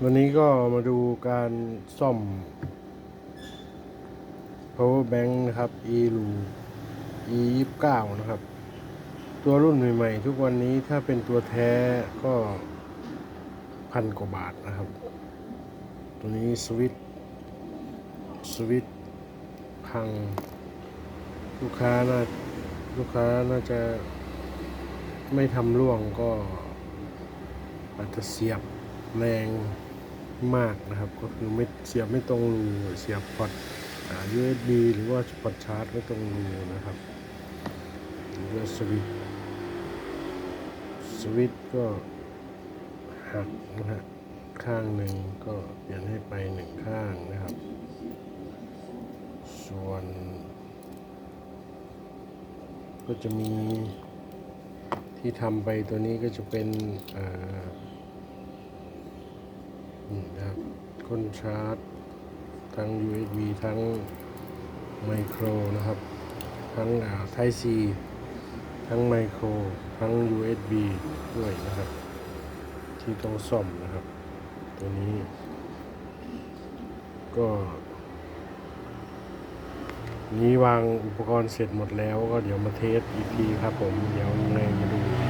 วันนี้ก็มาดูการซ่อม power bank นะครับ e ลู e ยี่สิบเก้านะครับ ตัวรุ่นใหม่ๆ ทุกวันนี้ถ้าเป็นตัวแท้ก็พันกว่าบาทนะครับ ตัวนี้สวิตสวิตพัง ลูกค้าน่าลูกค้าน่าจะไม่ทำร่วงก็อาจจะเสียบ แรงมากนะครับ ก็คือไม่เสียบไม่ตรงรูเสียบพอร์ตอ่า USB หรือว่าพอร์ตชาร์จไม่ตรงรูนะครับหรือว่าสวิตสวิตก็หักนะฮะข้างหนึ่งก็เปลี่ยนให้ไปหนึ่งข้างนะครับ ส่วน ก็จะมีที่ทำไปตัวนี้ก็จะเป็นเอ่อ นี่นะครับค้นชาร์จ ทั้ง USB ทั้งไมโครนะครับ ทั้งไทซีทั้งไมโคร ทั้ง USB ด้วยนะครับ ที่ต้องซ่อมนะครับ ตัวนี้ก็นี้วางอุปกรณ์เสร็จหมดแล้วก็เดี๋ยวมาเทสอีกทีครับผม เดี๋ยวยังไงมาดู